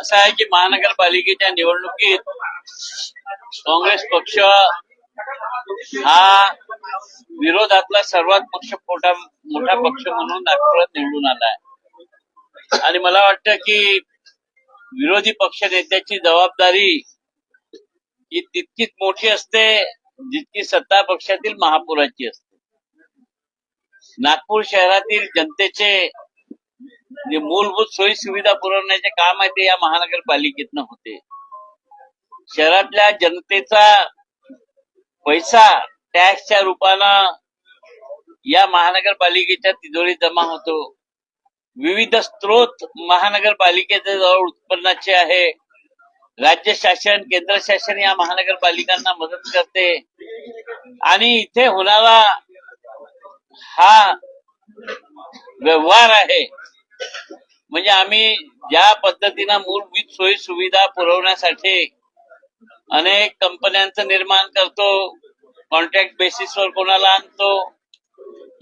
असं आहे की महानगरपालिकेच्या निवडणुकीत काँग्रेस पक्ष हा विरोधातला सर्वात पक्ष मोठा मोठा पक्ष म्हणून नागपुरात निवडून आलाय. आणि मला वाटतं की विरोधी पक्ष नेत्याची जबाबदारी ही तितकीच मोठी असते जितकी सत्ता पक्षातील महापुराची असते. नागपूर शहरातील जनतेचे जे मूलभूत सोयी सुविधा पुरवण्याचे काम आहे ते या महानगरपालिकेतनं होते. शहरातल्या जनतेचा पैसा टॅक्सच्या रूपानं या महानगरपालिकेच्या तिजोरीत जमा होतो. विविध स्त्रोत महानगरपालिकेच्या जवळ उत्पन्नाचे आहे. राज्य शासन केंद्र शासन या महानगरपालिकांना मदत करते. आणि इथे होणारा हा व्यवहार आहे. म्हणजे आम्ही ज्या पद्धतीनं मूलभूत सोयी सुविधा पुरवण्यासाठी अनेक कंपन्यांचं निर्माण करतो कॉन्ट्रॅक्ट बेसिसवर कोणाला आणतो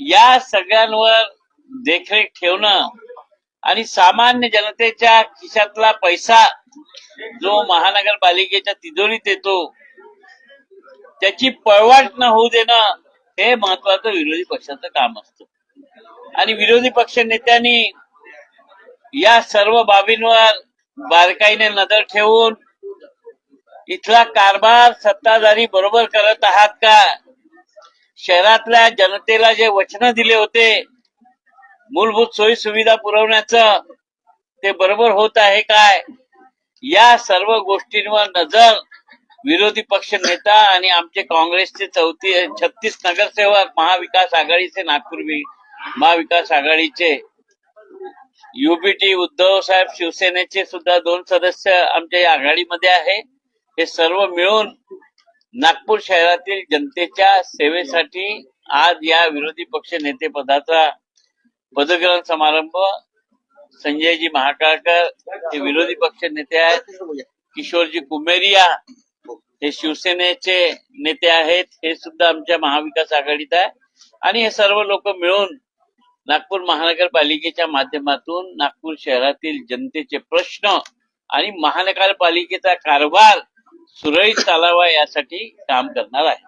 या सगळ्यांवर देखरेख ठेवणं आणि सामान्य जनतेच्या खिशातला पैसा जो महानगरपालिकेच्या तिजोरीत येतो त्याची पळवाट न होऊ देणं हे महत्वाचं विरोधी पक्षाचं काम असतं. आणि विरोधी पक्ष नेत्यांनी या सर्व बाबींवर बारकाईने नजर ठेवून इथला कारभार सत्ताधारी बरोबर करत आहात का? शहरातल्या जनतेला जे वचन दिले होते मूलभूत सोयी सुविधा पुरवण्याचं ते बरोबर होत आहे काय? या सर्व गोष्टींवर नजर विरोधी पक्ष नेता आणि आमचे काँग्रेसचे चौथी छत्तीस नगरसेवक महाविकास आघाडीचे नागपूर महाविकास आघाडीचे. युबीटी उद्धव साहेब शिवसेनेचे सुद्धा दोन सदस्य आमच्या या आघाडीमध्ये आहे. हे सर्व मिळून नागपूर शहरातील जनतेच्या सेवेसाठी आज या विरोधी पक्ष नेते पदाचा पदग्रहण समारंभ संजयजी महाकाळकर हे विरोधी पक्ष नेते आहेत. किशोरजी कुमेरिया हे शिवसेनेचे नेते आहेत हे सुद्धा आमच्या महाविकास आघाडीत आहे. आणि हे सर्व लोक मिळून नागपूर महानगरपालिकेच्या माध्यमातून नागपूर शहरातील जनतेचे प्रश्न आणि महानगरपालिकेचा कारभार सुरळीत चालावा यासाठी काम करणार आहे.